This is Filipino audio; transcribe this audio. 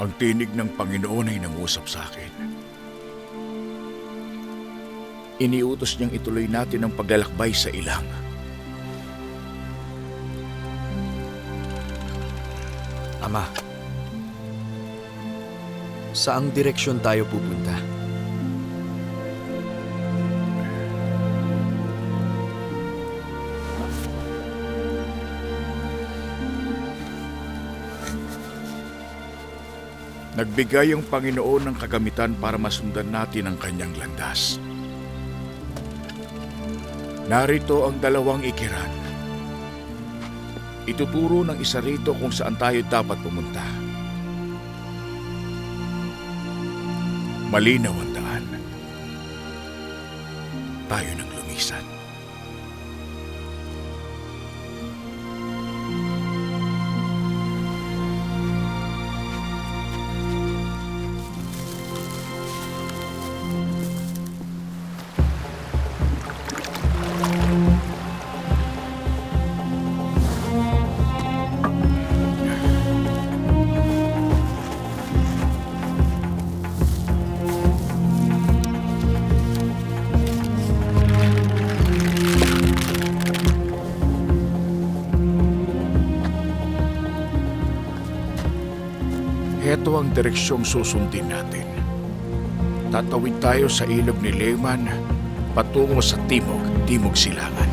Ang tinig ng Panginoon ay nangusap sa akin. Iniutos niyang ituloy natin ang paglalakbay sa ilang. Ama, saang direksyon tayo pupunta? Nagbigay ang Panginoon ng kagamitan para masundan natin ang kanyang landas. Narito ang dalawang ikiran. Ituturo ng isa rito kung saan tayo dapat pumunta. Malinaw ang daan. Tayo nang Heto ang direksyong susundin natin. Tatawid tayo sa ilog ni Lehman patungo sa timog, timog silangan.